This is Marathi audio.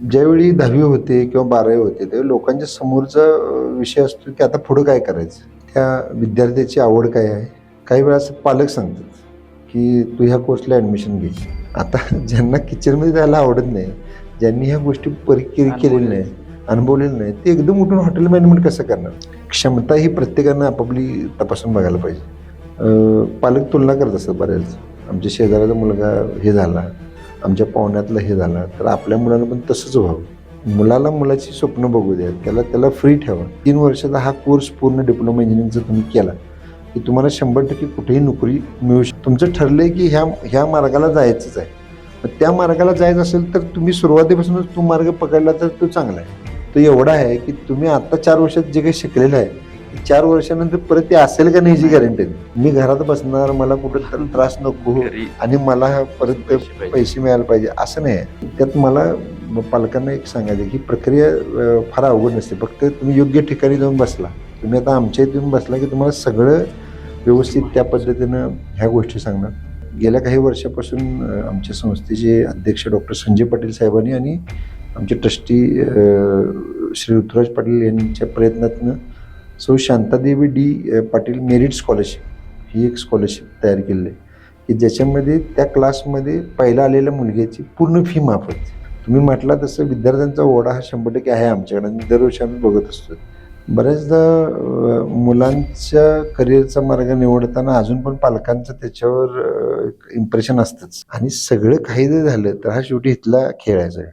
ज्यावेळी दहावी होते किंवा बारावी होते त्यावेळी लोकांच्या समोरचा विषय असतो की आता पुढं काय करायचं? त्या विद्यार्थ्याची आवड काय आहे? काही वेळा असं पालक सांगतात की तू ह्या कोर्सला ॲडमिशन घे. आता ज्यांना किचनमध्ये जायला आवडत नाही ज्यांनी ह्या गोष्टी परिकेरी केलेल्या नाही. अनुभवलेलं नाही ते एकदम उठून हॉटेल मॅनेजमेंट कसं करणार? क्षमता ही प्रत्येकानं आपापली तपासून बघायला पाहिजे. पालक तुलना करत असतात बऱ्याच. आमच्या शेजाऱ्याचा मुलगा हे झाला आमच्या पाहुण्यातलं हे झालं तर आपल्या मुलाला पण तसंच व्हावं. मुलाला मुलाची स्वप्न बघू द्या त्याला त्याला फ्री ठेवा. तीन वर्षाचा हा कोर्स पूर्ण डिप्लोमा इंजिनिअरिंगचा तुम्ही केला की तुम्हाला शंभर टक्के कुठेही नोकरी मिळू शकते तुमचं ठरलं आहे की ह्या ह्या मार्गाला जायचंच आहे. मग त्या मार्गाला जायचं असेल तर तुम्ही सुरुवातीपासूनच तो मार्ग पकडला तर तो चांगला आहे. तो एवढा आहे की तुम्ही आत्ता चार वर्षात जे काही शिकलेलं आहे चार वर्षानंतर परत ते असेल का नाही गॅरंटी मी घरात बसणार मला कुठं तर त्रास नको आणि मला परत पैसे मिळायला पाहिजे असं नाही आहे. त्यात मला पालकांना एक सांगायचं की प्रक्रिया फार अवघड नसते. फक्त तुम्ही योग्य ठिकाणी जाऊन बसला. तुम्ही आता आमच्या इथे येऊन बसला की तुम्हाला सगळं व्यवस्थित त्या पद्धतीनं ह्या गोष्टी सांगणार. गेल्या काही वर्षापासून आमच्या संस्थेचे अध्यक्ष डॉक्टर संजय पाटील साहेबांनी आणि आमचे ट्रस्टी श्री ऋतुराज पाटील यांच्या प्रयत्नातनं so Shantadevi D Patil merit scholarship ही एक स्कॉलरशिप तयार केलेली आहे. की ज्याच्यामध्ये त्या क्लासमध्ये पहिला आलेल्या मुलग्याची पूर्ण फी माफ होते. तुम्ही म्हटला तसं विद्यार्थ्यांचा ओढा हा शंभर टक्के आहे आमच्याकडे. आणि दरवर्षी आम्ही बघत असतो. बऱ्याचदा मुलांच्या करिअरचा मार्ग निवडताना अजून पण पालकांचं त्याच्यावर इम्प्रेशन असतंच. आणि सगळं काही जर झालं तर हा शेवटी इथला खेळायचा आहे